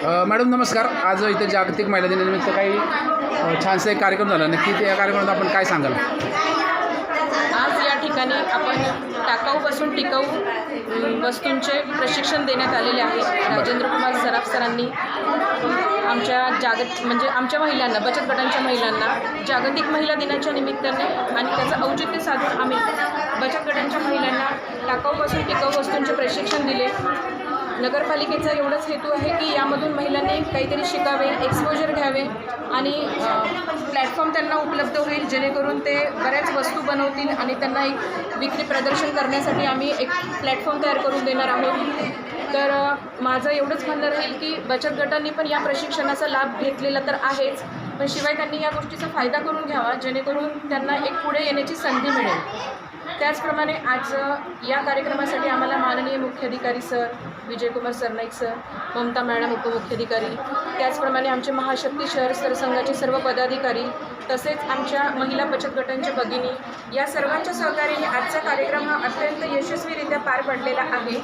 Madam नमस्कार. आज इथे जागतिक महिला दिनानिमित्त काही छानसा एक कार्यक्रम झाला. नक्की त्या कार्यक्रमात आपण काय सांगाल? आज या ठिकाणी आपण टाकाऊपासून टिकाऊ वस्तूंचे प्रशिक्षण देण्यात आलेले आहे. राजेंद्र कुमार सराफ सरांनी. आमच्या जागत म्हणजे आमच्या महिलांना बचत गटांच्या महिलांना जागतिक महिला दिनाच्या निमित्ताने आणि त्याचं औचित्य साधून आम्ही बचत गटांच्या महिलांना टाकाऊपासून टिकाऊ वस्तूंचे प्रशिक्षण दिले. नगरपालिकेचा एवढंच हेतू आहे की यामधून महिलांनी काहीतरी शिकावे एक्सपोजर घ्यावे आणि प्लॅटफॉर्म त्यांना उपलब्ध होईल जेणेकरून ते बऱ्याच वस्तू बनवतील आणि त्यांना एक विक्री प्रदर्शन करण्यासाठी आम्ही एक प्लॅटफॉर्म तयार करून देणार आहोत. तर माझं एवढंच म्हणणं राहील की बचत गटांनी पण या प्रशिक्षणाचा लाभ घेतलेला तर आहेच पण शिवाय त्यांनी या गोष्टीचा फायदा करून घ्यावा जेणेकरून त्यांना एक पुढे येण्याची संधी मिळेल. त्याचप्रमाणे आज या कार्यक्रमासाठी आम्हाला माननीय मुख्याधिकारी sir Vijaykumar Sarnaik sir Mamata madam उपमुख्याधिकारी त्याचप्रमाणे आमचे महाशक्ती शहर सरसंघाचे सर्व पदाधिकारी तसेच आमच्या महिला बचत गटांच्या भगिनी या सर्वांच्या सहकार्याने आजचा कार्यक्रम हा अत्यंत यशस्वीरित्या पार पडलेला आहे.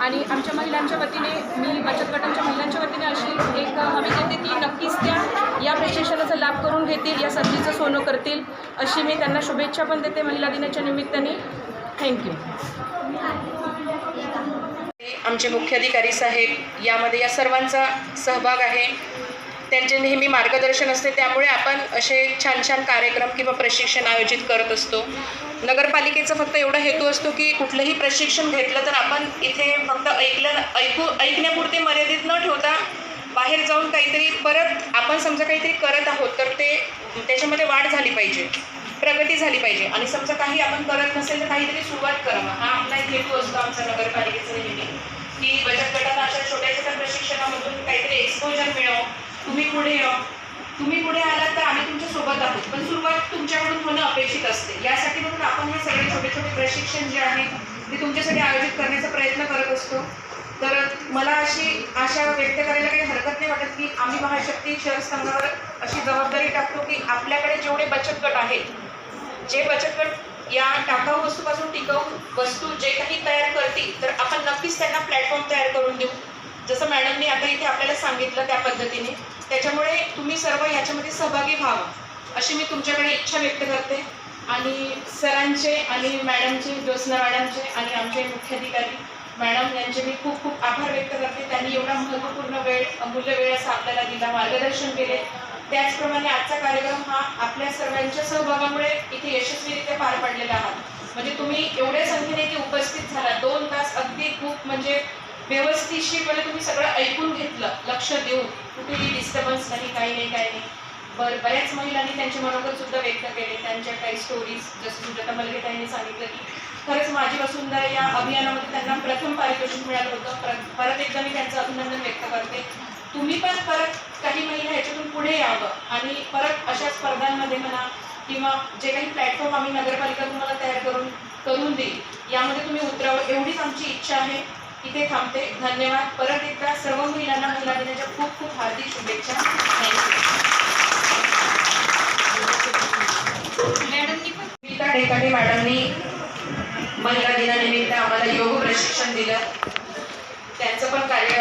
आणि आमच्या महिलांच्या वतीने मी बचत गटांच्या महिलांच्या वतीने अशी एक हमी देते की नक्कीच त्या या प्रशिक्षणाचा लाभ करून घेतील या संधीचं सोनं करतील अशी मी त्यांना शुभेच्छा पण देते महिला दिनाच्या निमित्ताने. थँक्यू आमचे मुख्याधिकारी साहेब यामध्ये या सर्वांचा सहभाग आहे. त्यांचे नेहमी मार्गदर्शन असते त्यामुळे आपण असे छान छान कार्यक्रम किंवा प्रशिक्षण आयोजित करत असतो. नगरपालिकेचा फक्त एवढा हेतू असतो की कुठलंही प्रशिक्षण घेतलं तर आपण इथे फक्त ऐकलं ऐकू ऐकण्यापुरते मर्यादित न ठेवता बाहेर जाऊन काहीतरी परत आपण समजा काहीतरी करत आहोत तर ते त्याच्यामध्ये वाढ झाली पाहिजे प्रगती झाली पाहिजे. आणि समजा काही आपण करत नसेल तर काहीतरी सुरुवात करावं. हा आपला एक हेतू असतो आमचा नगरपालिकेचा नेहमी की बचत गटाला अशा छोट्या छोट्या प्रशिक्षणामधून काहीतरी एक्सपोजर मिळव तुम्ही पुढे या. तुम्ही पुढे आलात तर आम्ही तुमच्यासोबत आहोत. पण सुरुवात तुमच्याकडून होणं अपेक्षित असते. यासाठी म्हणून आपण हे सगळे छोटे छोटे प्रशिक्षण जे आहे ते तुमच्यासाठी आयोजित करण्याचा प्रयत्न करत असतो. तर मला अशी आशा व्यक्त करायला काही हरकत नाही वाटत की आम्ही महाशक्ती शहर संघावर अशी जबाबदारी टाकतो की आपल्याकडे जेवढे बचत गट आहेत जे बचत गट या टाकाऊ वस्तूपासून टिकाऊ वस्तू जे काही तयार करतील तर आपण नक्कीच त्यांना प्लॅटफॉर्म तयार करून देऊ. जसं मॅडमनी आता इथे आपल्याला सांगितलं त्या पद्धतीने. त्याच्यामुळे तुम्ही सर्व याच्यामध्ये सहभागी व्हावं अशी मी तुमच्याकडे इच्छा व्यक्त करते. आणि सरांचे आणि मॅडमचे ज्योत्स्ना मॅडमचे आणि आमचे मुख्याधिकारी मॅडम यांचे मी खूप खूप आभार व्यक्त करते. त्यांनी एवढा महत्त्वपूर्ण वेळ अमूल्य वेळ असा आपल्याला दिला मार्गदर्शन केले. त्याचप्रमाणे आजचा कार्यक्रम हा आपल्या सर्वांच्या सहभागामुळे इथे यशस्वीरित्या पार पडलेला आहात म्हणजे तुम्ही एवढ्या संख्येने इथे उपस्थित झाला. दोन तास अगदी खूप म्हणजे व्यवस्थितशीरपणे म्हणजे तुम्ही सगळं ऐकून घेतलं लक्ष देऊन. कुठेही डिस्टर्बन्स नाही काही नाही काही नाही. बर बऱ्याच महिलांनी त्यांचे मनोगत सुद्धा व्यक्त केले. त्यांच्या काही स्टोरीज जसं सुद्धा मलगे त्यांनी सांगितलं की खरंच माझी वसुंधरा या अभियानामध्ये त्यांना प्रथम पारितोषिक मिळालं होतं. परत एकदा मी त्यांचं अभिनंदन व्यक्त करते. तुम्ही पण परत काही महिला ह्याच्यातून पुढे यावं आणि परत अशा स्पर्धांमध्ये म्हणा किंवा जे काही प्लॅटफॉर्म आम्ही नगरपालिका तुम्हाला तयार करून करून देईल यामध्ये तुम्ही उतरावं एवढीच आमची इच्छा आहे. इथे थांबते. धन्यवाद. परत एकदा सर्व महिलांना महिला दिनाच्या खूप खूप हार्दिक शुभेच्छा. थँक्यू गीता मॅडमनी महिला दिनानिमित्त आम्हाला योग प्रशिक्षण दिलं. त्यांचं पण कार्य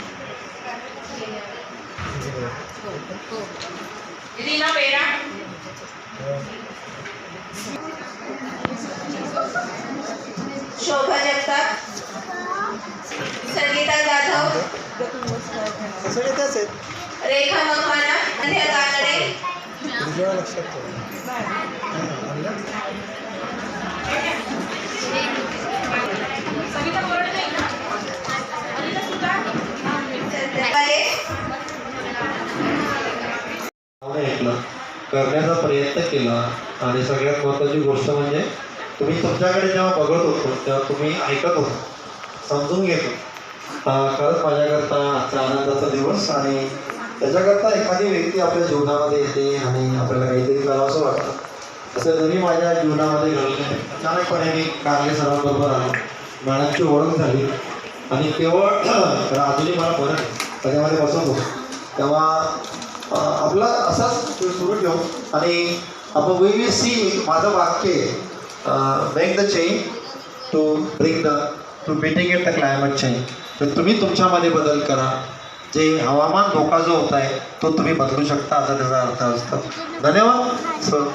रीना बेरा. शोभा जगताप. संगीता जाधव. रेखा मकवाना प्रयत्न ऐकलं करण्याचा प्रयत्न केला. आणि सगळ्यात महत्त्वाची गोष्ट म्हणजे तुम्ही तुमच्याकडे जेव्हा बघत होतो तेव्हा तुम्ही ऐकत होतो. समजून घेतो. खरंच माझ्याकरता आजचा आनंदाचा दिवस आणि त्याच्याकरता एखादी व्यक्ती आपल्या जीवनामध्ये येते आणि आपल्याला काहीतरी करावंसं वाटतं. तसं जरी माझ्या जीवनामध्ये घडलं अचानकपणे मी कारले सरांबरोबर आलो. मॅडमची ओळख झाली. आणि केवळ राजूने मला बरं त्याच्यामध्ये बसवत होतो. तेव्हा आपला असाच सुरू ठेवू आणि आपण वी विल सी माझं वाक्य make the change to bring the to mitigate the climate change तर तुम्ही तुमच्यामध्ये बदल करा. जे हवामान धोका जो होत आहे तो तुम्ही बदलू शकता असा त्याचा अर्थ असतो. धन्यवाद. सर